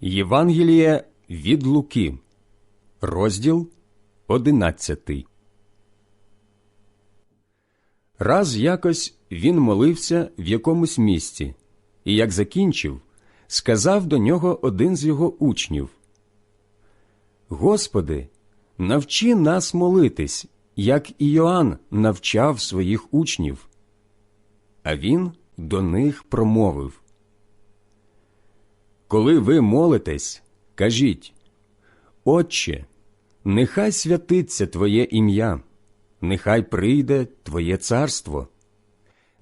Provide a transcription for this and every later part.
Євангеліє від Луки, розділ одинадцятий. Раз якось він молився в якомусь місці, і як закінчив, сказав до нього один з його учнів: Господи, навчи нас молитись, як і Йоанн навчав своїх учнів. А він до них промовив Коли ви молитесь, кажіть Отче, нехай святиться Твоє ім'я, нехай прийде Твоє царство.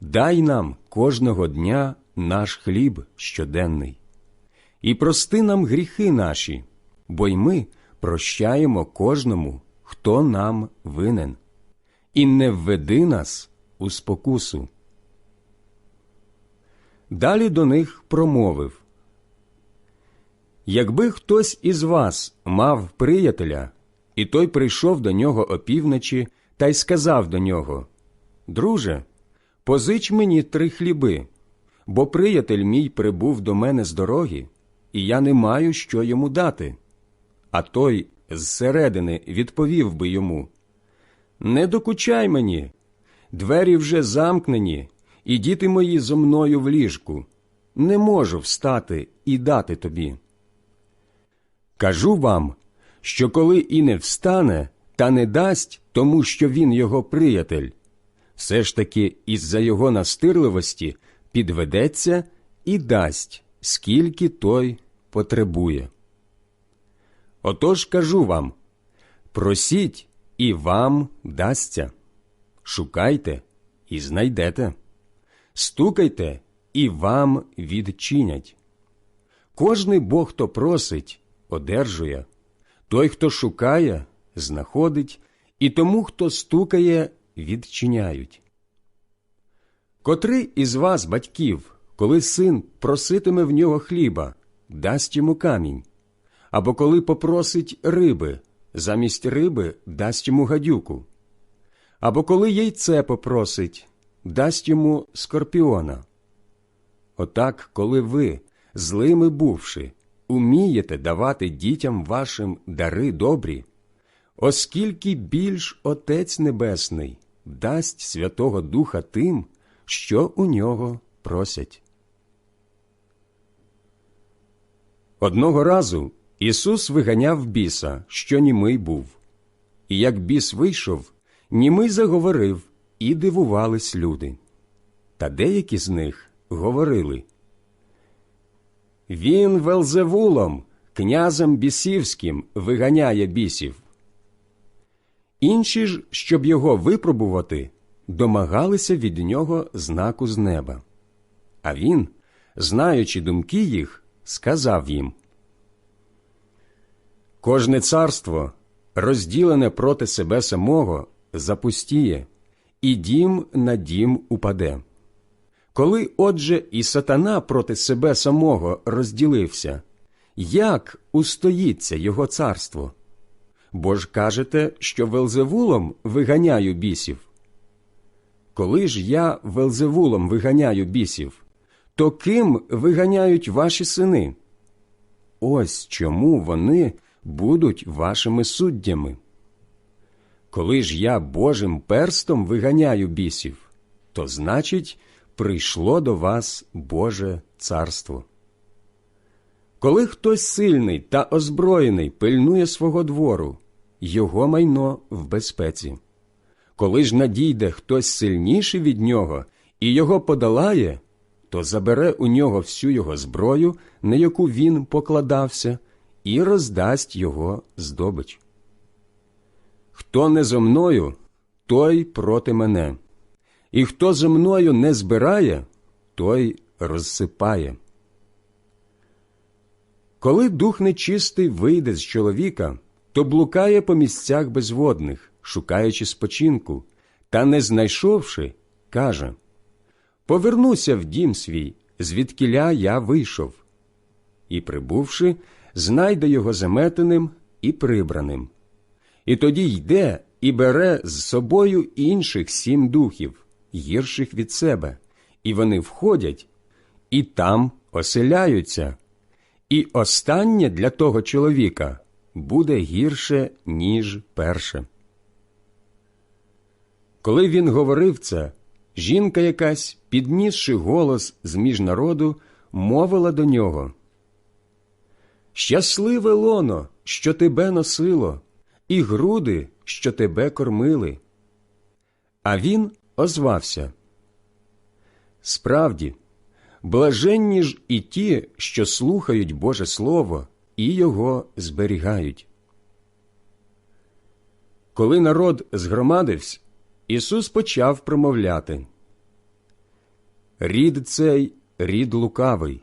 Дай нам кожного дня наш хліб щоденний, і прости нам гріхи наші, бо й ми прощаємо кожному, хто нам винен, і не введи нас у спокусу. Далі до них промовив Якби хтось із вас мав приятеля, і той прийшов до нього опівночі та й сказав до нього Друже, позич мені три хліби, бо приятель мій прибув до мене з дороги, і я не маю що йому дати. А той зсередини відповів би йому Не докучай мені, двері вже замкнені, і діти мої зо мною в ліжку. Не можу встати і дати тобі. Кажу вам, що коли і не встане, та не дасть тому, що він його приятель, все ж таки із-за його настирливості підведеться і дасть, скільки той потребує. Отож кажу вам просіть, і вам дасться, шукайте і знайдете, стукайте, і вам відчинять. Кожний бог, хто просить, одержує, той, хто шукає, знаходить, і тому, хто стукає, відчиняють. Котрий із вас, батьків, коли син проситиме в нього хліба, дасть йому камінь, або коли попросить риби, замість риби дасть йому гадюку, або коли яйце попросить, дасть йому скорпіона. Отак, коли ви, злими бувши, умієте давати дітям вашим дари добрі, оскільки більш Отець Небесний дасть Святого Духа тим, що у нього просять. Одного разу Ісус виганяв біса, що німий був. І як біс вийшов, німий заговорив, і дивувались люди. Та деякі з них говорили Він Велзевулом, князем бісівським, виганяє бісів. Інші ж, щоб його випробувати, домагалися від нього знаку з неба. А він, знаючи думки їх, сказав їм Кожне царство, розділене проти себе самого, запустіє, і дім на дім упаде. Коли, отже, і сатана проти себе самого розділився, як устоїться його царство? Бо ж кажете, що Велзевулом виганяю бісів. Коли ж я Велзевулом виганяю бісів, то ким виганяють ваші сини? Ось чому вони будуть вашими суддями. Коли ж я Божим перстом виганяю бісів, то значить, прийшло до вас Боже царство. Коли хтось сильний та озброєний пильнує свого двору, його майно в безпеці. Коли ж надійде хтось сильніший від нього і його подолає, то забере у нього всю його зброю, на яку він покладався, і роздасть його здобич. Хто не зо мною, той проти мене, і хто зо мною не збирає, той розсипає. Коли дух нечистий вийде з чоловіка, то блукає по місцях безводних, шукаючи спочинку, та, не знайшовши, каже Повернуся в дім свій, звідкіля я вийшов. І, прибувши, знайде його заметеним і прибраним. І тоді йде і бере з собою інших сім духів, гірших від себе, і вони входять і там оселяються і останнє для того чоловіка буде гірше, ніж перше. Коли він говорив це, жінка якась, піднісши голос з між народу, мовила до нього Щасливе лоно, що тебе носило, і груди, що тебе кормили. А він озвався. Справді, блаженні ж і ті, що слухають Боже Слово і його зберігають. Коли народ згромадився, Ісус почав промовляти. Рід цей рід лукавий,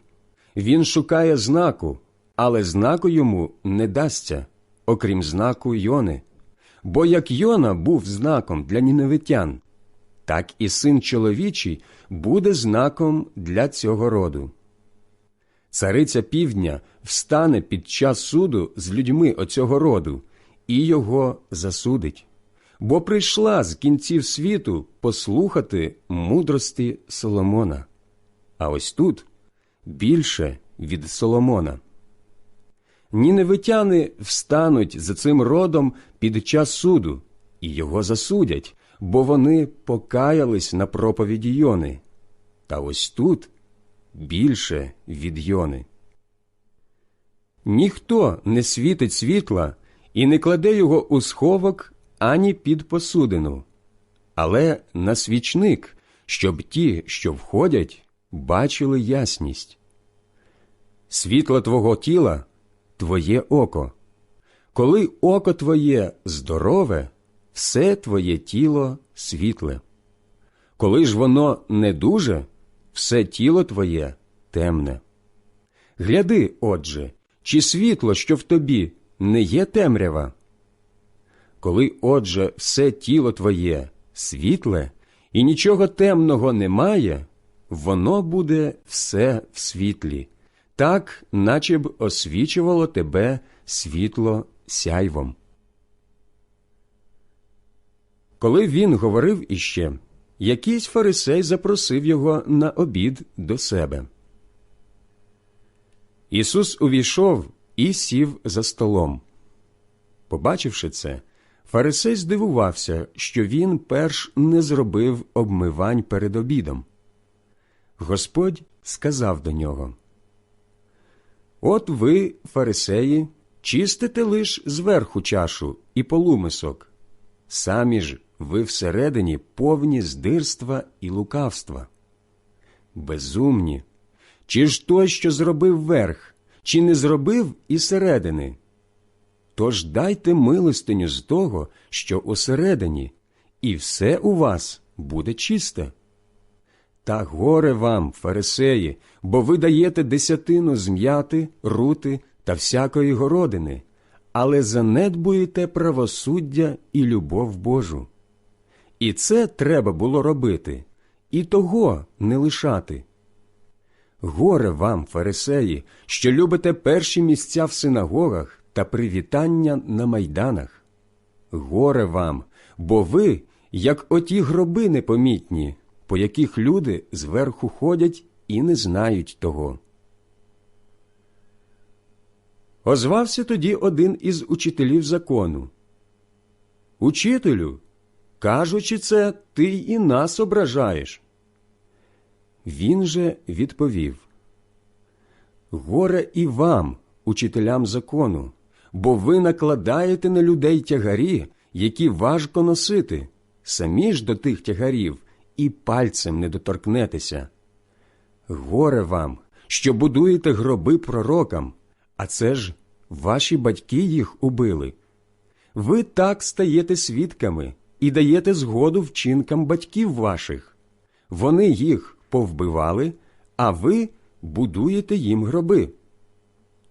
він шукає знаку, але знаку йому не дасться, окрім знаку Йони. Бо як Йона був знаком для ніневитян, так і син чоловічий буде знаком для цього роду. Цариця півдня встане під час суду з людьми оцього роду і його засудить, бо прийшла з кінців світу послухати мудрості Соломона. А ось тут більше від Соломона. Ніневитяни встануть за цим родом під час суду і його засудять, бо вони покаялись на проповіді Йони. Та ось тут більше від Йони. Ніхто не світить світла і не кладе його у сховок ані під посудину, але на свічник, щоб ті, що входять, бачили ясність. Світло твого тіла твоє око. Коли око твоє здорове, все твоє тіло світле. Коли ж воно не дуже, все тіло твоє темне. Гляди, отже, чи світло, що в тобі, не є темрява? Коли, отже, все тіло твоє світле і нічого темного немає, воно буде все в світлі, так, наче б освічувало тебе світло сяйвом. Коли він говорив іще, якийсь фарисей запросив його на обід до себе. Ісус увійшов і сів за столом. Побачивши це, фарисей здивувався, що він перш не зробив обмивань перед обідом. Господь сказав до нього От ви, фарисеї, чистите лиш зверху чашу і полумисок, самі ж ви всередині повні здирства і лукавства. Безумні, чи ж той, що зробив верх, чи не зробив і середини? Тож дайте милостиню з того, що усередині, і все у вас буде чисте. Та горе вам, фарисеї, бо ви даєте десятину зм'яти, рути та всякої городини, але занедбуєте правосуддя і любов Божу. І це треба було робити, і того не лишати. Горе вам, фарисеї, що любите перші місця в синагогах та привітання на майданах. Горе вам, бо ви, як оті гроби непомітні, по яких люди зверху ходять і не знають того. Озвався тоді один із учителів закону. Учителю, кажучи це, ти і нас ображаєш. Він же відповів Горе і вам, учителям закону, бо ви накладаєте на людей тягарі, які важко носити, самі ж до тих тягарів і пальцем не доторкнетеся. Горе вам, що будуєте гроби пророкам, а це ж ваші батьки їх убили. Ви так стаєте свідками і даєте згоду вчинкам батьків ваших. Вони їх повбивали, а ви будуєте їм гроби.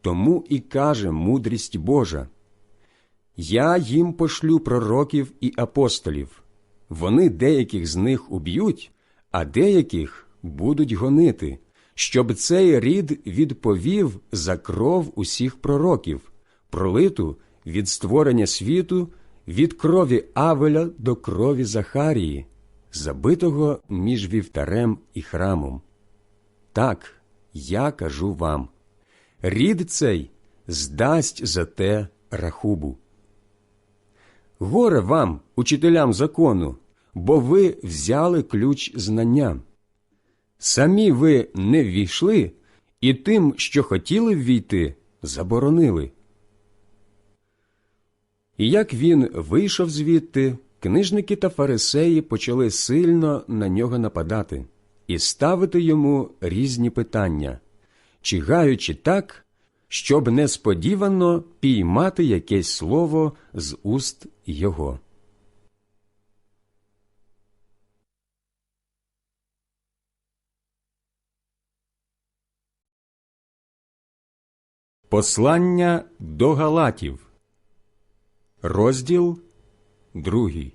Тому і каже мудрість Божа Я їм пошлю пророків і апостолів. Вони деяких з них уб'ють, а деяких будуть гонити, щоб цей рід відповів за кров усіх пророків, пролиту від створення світу, від крові Авеля до крові Захарії, забитого між вівтарем і храмом. Так, я кажу вам рід цей здасть за те рахубу. Горе вам, учителям закону, бо ви взяли ключ знання. Самі ви не ввійшли, і тим, що хотіли ввійти, заборонили. І як він вийшов звідти, книжники та фарисеї почали сильно на нього нападати і ставити йому різні питання, чигаючи так, щоб несподівано піймати якесь слово з уст його. Послання до Галатів, розділ другий.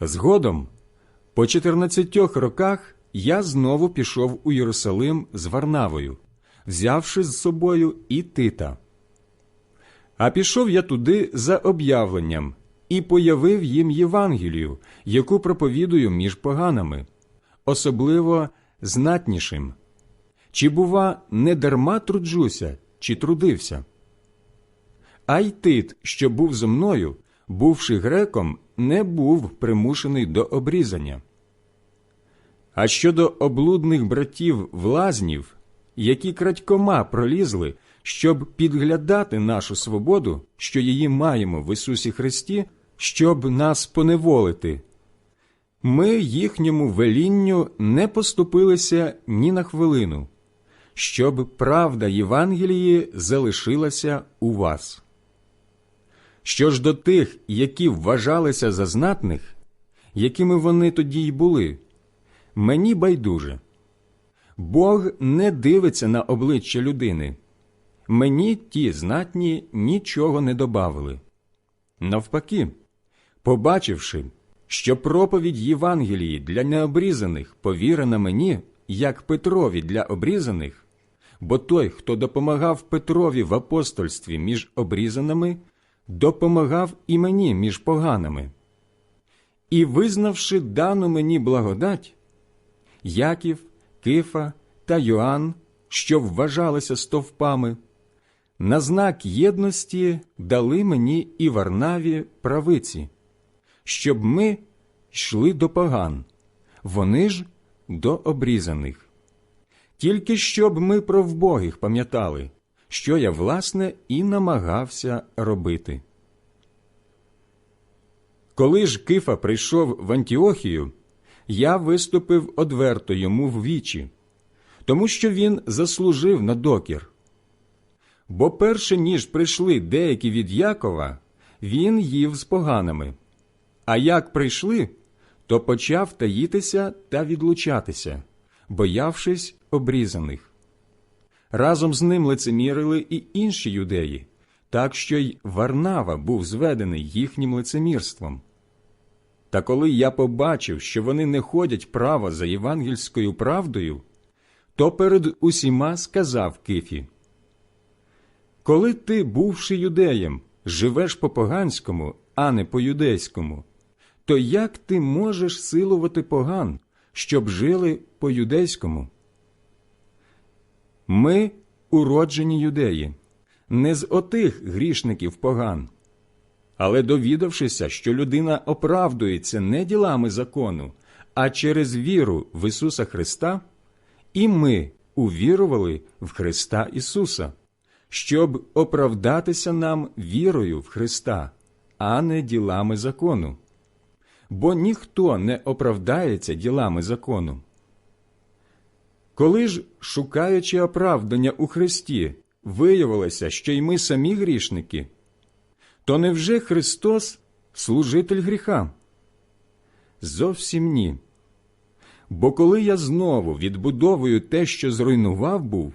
Згодом, по чотирнадцятьох роках, я знову пішов у Єрусалим з Варнавою, взявши з собою і Тита. А пішов я туди за об'явленням і появив їм Євангелію, яку проповідую між поганами, особливо знатнішим. Чи, бува, не дарма труджуся, чи трудився? А й тит, що був зо мною, бувши греком, не був примушений до обрізання. А щодо облудних братів влазнів, які крадькома пролізли, щоб підглядати нашу свободу, що її маємо в Ісусі Христі, щоб нас поневолити, ми їхньому велінню не поступилися ні на хвилину, щоб правда Євангелії залишилася у вас. Що ж до тих, які вважалися за знатних, якими вони тоді й були, мені байдуже. Бог не дивиться на обличчя людини. Мені ті знатні нічого не добавили. Навпаки, побачивши, що проповідь Євангелії для необрізаних повірена мені, як Петрові для обрізаних, бо той, хто допомагав Петрові в апостольстві між обрізаними, допомагав і мені між поганими. І, визнавши дану мені благодать, Яків, Кифа та Йоанн, що вважалися стовпами, на знак єдності дали мені і Варнаві правиці, щоб ми йшли до поган, вони ж до обрізаних. Тільки щоб ми про вбогих пам'ятали, що я, власне, і намагався робити. Коли ж Кифа прийшов в Антіохію, я виступив одверто йому в вічі, тому що він заслужив на докір. Бо перше ніж прийшли деякі від Якова, він їв з поганими. А як прийшли, то почав таїтися та відлучатися, боявшись обрізаних. Разом з ним лицемірили і інші юдеї, так що й Варнава був зведений їхнім лицемірством. Та коли я побачив, що вони не ходять право за євангельською правдою, то перед усіма сказав Кифі Коли ти, бувши юдеєм, живеш по поганському, а не по юдейському, то як ти можеш силувати поган, щоб жили по юдейському? Ми уроджені юдеї, не з отих грішників поган. Але довідавшися, що людина оправдується не ділами закону, а через віру в Ісуса Христа, і ми увірували в Христа Ісуса, щоб оправдатися нам вірою в Христа, а не ділами закону. Бо ніхто не оправдається ділами закону. Коли ж, шукаючи оправдання у Христі, виявилося, що й ми самі грішники, то невже Христос служитель гріха? Зовсім ні. Бо коли я знову відбудовую те, що зруйнував був,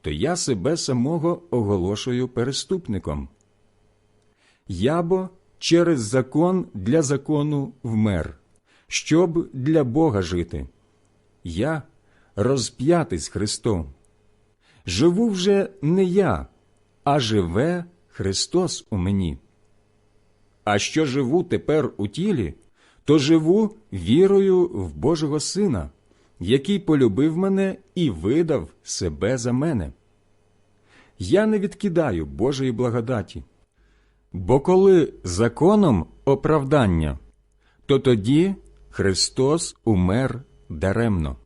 то я себе самого оголошую переступником. Я бо через закон для закону вмер, щоб для Бога жити. Я розп'ятий з Христом. Живу вже не я, а живе Христос у мені. А що живу тепер у тілі, то живу вірою в Божого Сина, який полюбив мене і видав себе за мене. Я не відкидаю Божої благодаті. Бо коли законом оправдання, то тоді Христос умер даремно.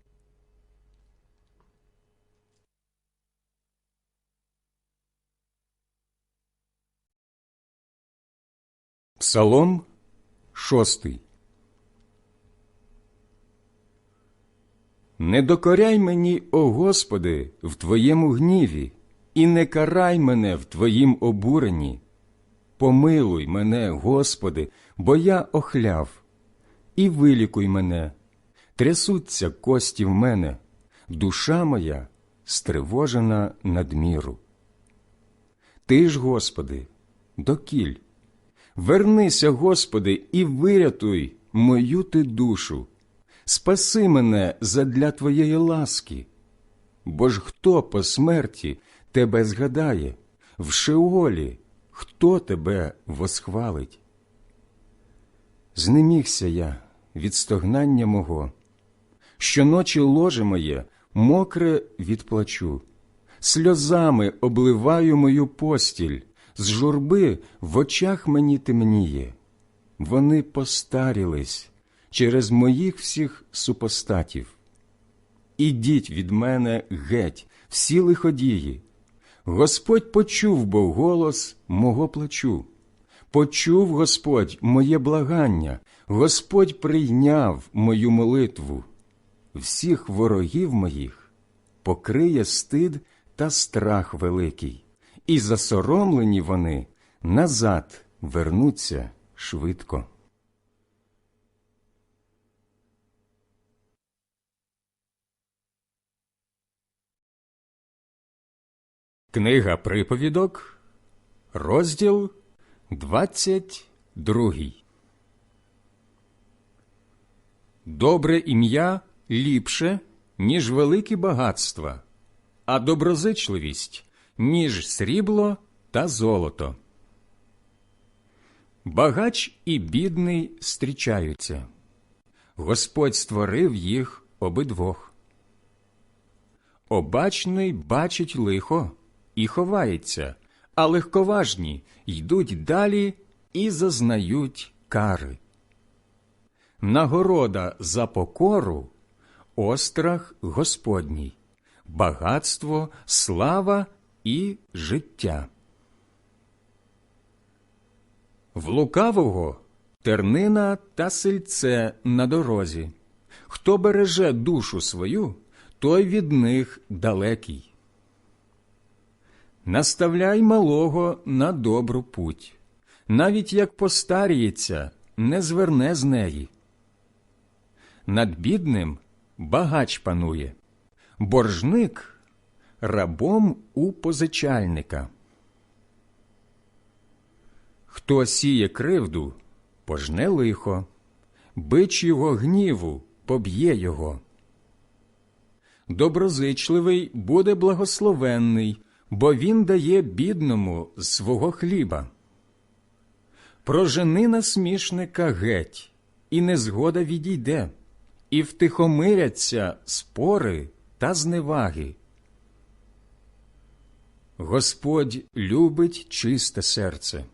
Псалом шостий Не докоряй мені, о Господи, в Твоєму гніві, і не карай мене в Твоїм обуренні. Помилуй мене, Господи, бо я охляв, і вилікуй мене, трясуться кості в мене, душа моя стривожена надміру. Ти ж, Господи, докіль, вернися, Господи, і вирятуй мою ти душу, спаси мене задля Твоєї ласки, бо ж хто по смерті тебе згадає, в Шеолі хто тебе восхвалить? Знемігся я від стогнання мого, щоночі ложе моє мокре відплачу, сльозами обливаю мою постіль, з журби в очах мені темніє. Вони постарілись через моїх всіх супостатів. Ідіть від мене геть, всі лиходії. Господь почув бо голос мого плачу. Почув Господь моє благання, Господь прийняв мою молитву. Всіх ворогів моїх покриє стид та страх великий, і засоромлені вони назад вернуться швидко. Книга приповідок, розділ двадцять другий. Добре ім'я ліпше, ніж великі багатства, а доброзичливість, ніж срібло та золото. Багач і бідний зустрічаються. Господь створив їх обидвох. Обачний бачить лихо і ховається, а легковажні йдуть далі і зазнають кари. Нагорода за покору острах Господній, багатство, слава і життя. В лукавого тернина та сельце на дорозі. Хто береже душу свою, той від них далекий. Наставляй малого на добру путь, навіть як постаріється, не зверне з неї. Над бідним багач панує, боржник рабом у позичальника. Хто сіє кривду, пожне лихо, бич його гніву поб'є його. Доброзичливий буде благословенний, бо він дає бідному свого хліба. Прожени насмішника геть, і незгода відійде, і втихомиряться спори та зневаги. Господь любить чисте серце.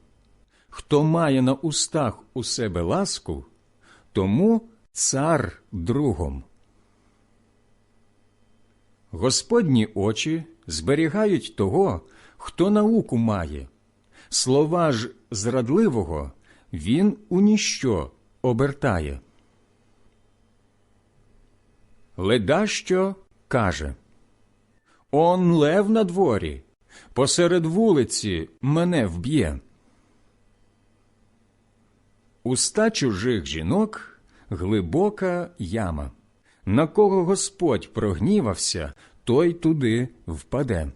Хто має на устах у себе ласку, тому цар другом. Господні очі зберігають того, хто науку має. Слова ж зрадливого він у ніщо обертає. Ледащо каже Он лев на дворі, посеред вулиці мене вб'є. Уста чужих жінок глибока яма. На кого Господь прогнівався, той туди впаде.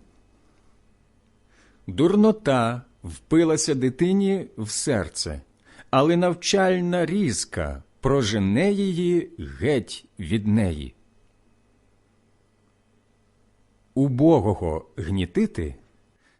Дурнота впилася дитині в серце, але навчальна різка прожене її геть від неї. Убогого гнітити,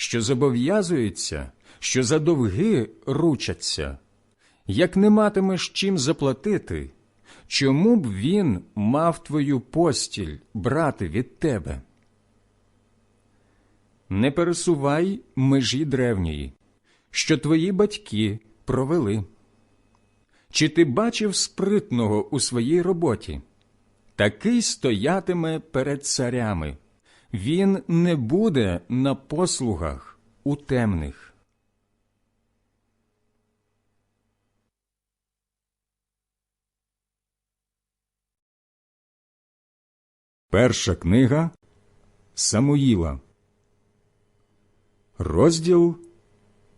що зобов'язуються, що за довги ручаться. Як не матимеш чим заплатити, чому б він мав твою постіль брати від тебе? Не пересувай межі древньої, що твої батьки провели. Чи ти бачив спритного у своїй роботі? Такий стоятиме перед царями, він не буде на послугах у темних. Перша книга Самуїла, розділ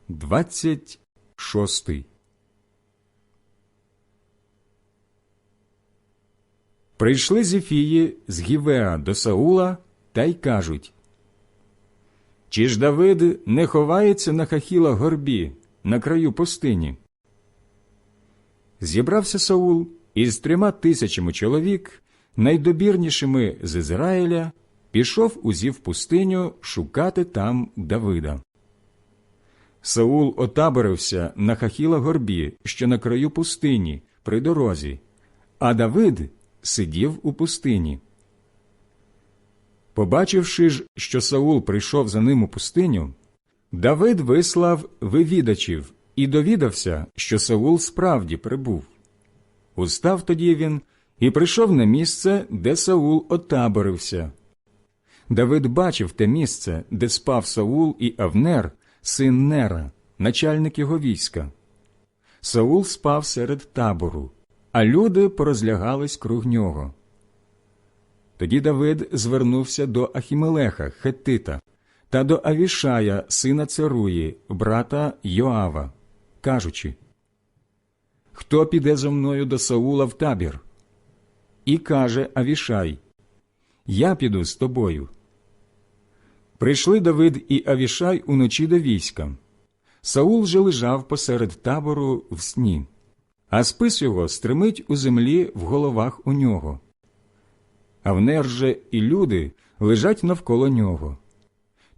26 Прийшли Зефії з Гівеа до Саула та й кажуть Чи ж Давид не ховається на хахіла горбі на краю пустині? Зібрався Саул із трьома тисячами чоловік, найдобірнішими з Ізраїля, пішов узів пустиню шукати там Давида. Саул отаборився на хахіла горбі, що на краю пустині, при дорозі, а Давид сидів у пустині. Побачивши ж, що Саул прийшов за ним у пустиню, Давид вислав вивідачів і довідався, що Саул справді прибув. Устав тоді він і прийшов на місце, де Саул отаборився. Давид бачив те місце, де спав Саул і Авнер, син Нера, начальник його війська. Саул спав серед табору, а люди порозлягались круг нього. Тоді Давид звернувся до Ахімелеха, Хеттита, та до Авішая, сина Церуї, брата Йоава, кажучи Хто піде зо мною до Саула в табір? І каже Авішай Я піду з тобою. Прийшли Давид і Авішай уночі до війська. Саул же лежав посеред табору в сні, а спис його стримить у землі в головах у нього. Авнер же і люди лежать навколо нього.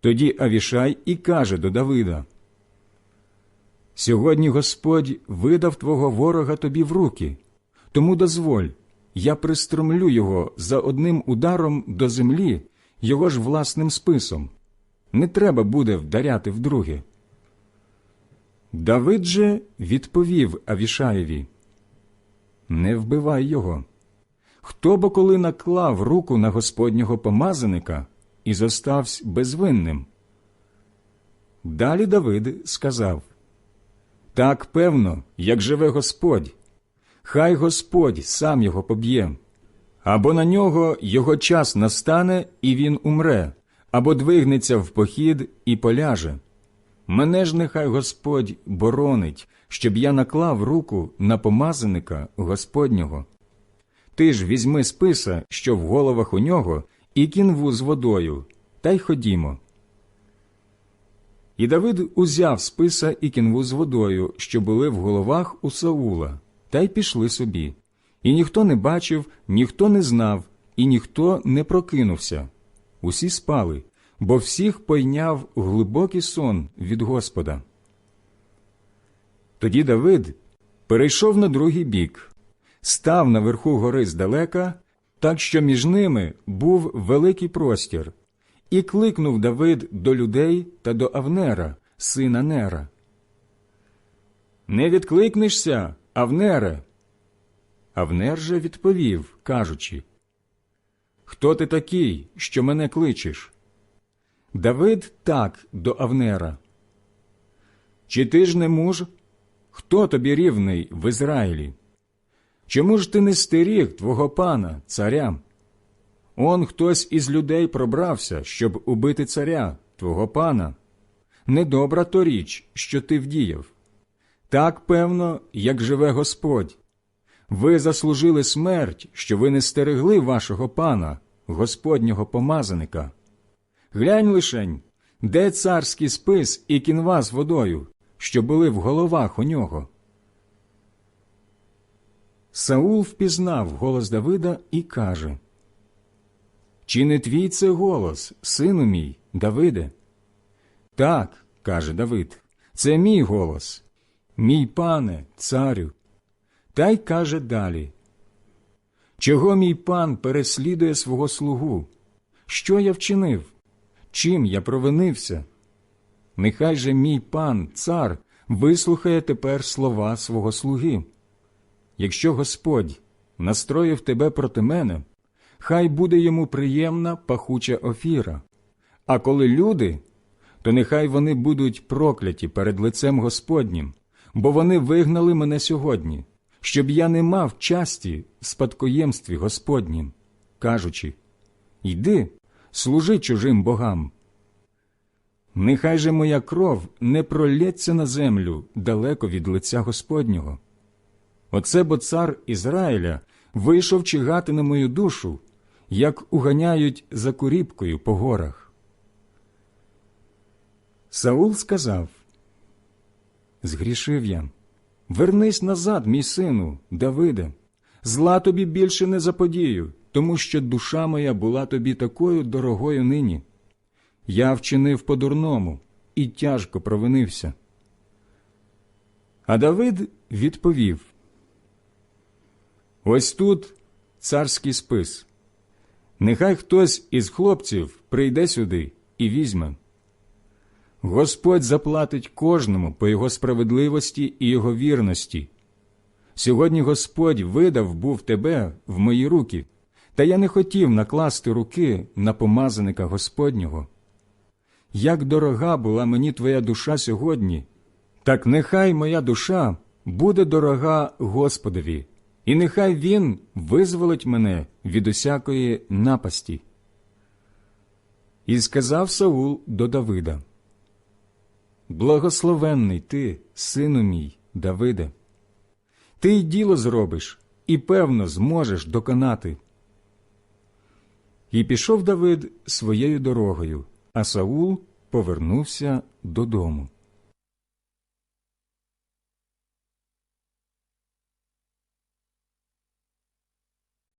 Тоді Авішай і каже до Давида Сьогодні Господь видав твого ворога тобі в руки, тому дозволь, я пристромлю його за одним ударом до землі, його ж власним списом. Не треба буде вдаряти вдруге. Давид же відповів Авішаєві Не вбивай його. Хто бо коли наклав руку на Господнього помазаника і зостався безвинним? Далі Давид сказав Так певно, як живе Господь, хай Господь сам його поб'є, або на нього його час настане, і він умре, або двигнеться в похід і поляже. Мене ж нехай Господь боронить, щоб я наклав руку на помазаника Господнього. Ти ж візьми списа, що в головах у нього, і кінву з водою, та й ходімо. І Давид узяв списа і кінву з водою, що були в головах у Саула, та й пішли собі. І ніхто не бачив, ніхто не знав, і ніхто не прокинувся. Усі спали, бо всіх пойняв глибокий сон від Господа. Тоді Давид перейшов на другий бік, став наверху гори здалека, так що між ними був великий простір, і кликнув Давид до людей та до Авнера, сина Нера. Не відкликнешся, Авнере. Авнер же відповів, кажучи, Хто ти такий, що мене кличеш? Давид так до Авнера. Чи ти ж не муж? Хто тобі рівний в Ізраїлі? Чому ж ти не стеріг твого пана, царя? Он хтось із людей пробрався, щоб убити царя, твого пана. Недобра то річ, що ти вдіяв. Так, певно, як живе Господь. Ви заслужили смерть, що ви не стерегли вашого пана, Господнього помазаника. Глянь лишень, де царський спис і кінва з водою, що були в головах у нього. Саул впізнав голос Давида і каже Чи не твій це голос, сину мій, Давиде? Так, каже Давид, це мій голос, мій пане, царю. Та й каже далі Чого мій пан переслідує свого слугу? Що я вчинив? Чим я провинився? Нехай же мій пан, цар, вислухає тепер слова свого слуги. Якщо Господь настроїв тебе проти мене, хай буде йому приємна пахуча офіра. А коли люди, то нехай вони будуть прокляті перед лицем Господнім, бо вони вигнали мене сьогодні, щоб я не мав часті в спадкоємстві Господнім, кажучи Йди, служи чужим богам. Нехай же моя кров не пролється на землю далеко від лиця Господнього. Оце бо цар Ізраїля вийшов чигати на мою душу, як уганяють за куріпкою по горах. Саул сказав Згрішив я. Вернись назад, мій сину, Давиде. Зла тобі більше не заподію, тому що душа моя була тобі такою дорогою нині. Я вчинив по-дурному і тяжко провинився. А Давид відповів Ось тут царський спис. Нехай хтось із хлопців прийде сюди і візьме. Господь заплатить кожному по його справедливості і його вірності. Сьогодні Господь видав був тебе в мої руки, та я не хотів накласти руки на помазаника Господнього. Як дорога була мені твоя душа сьогодні, так нехай моя душа буде дорога Господові, і нехай Він визволить мене від усякої напасті. І сказав Саул до Давида Благословенний ти, сину мій, Давиде. Ти й діло зробиш, і певно зможеш доконати. І пішов Давид своєю дорогою, а Саул повернувся додому.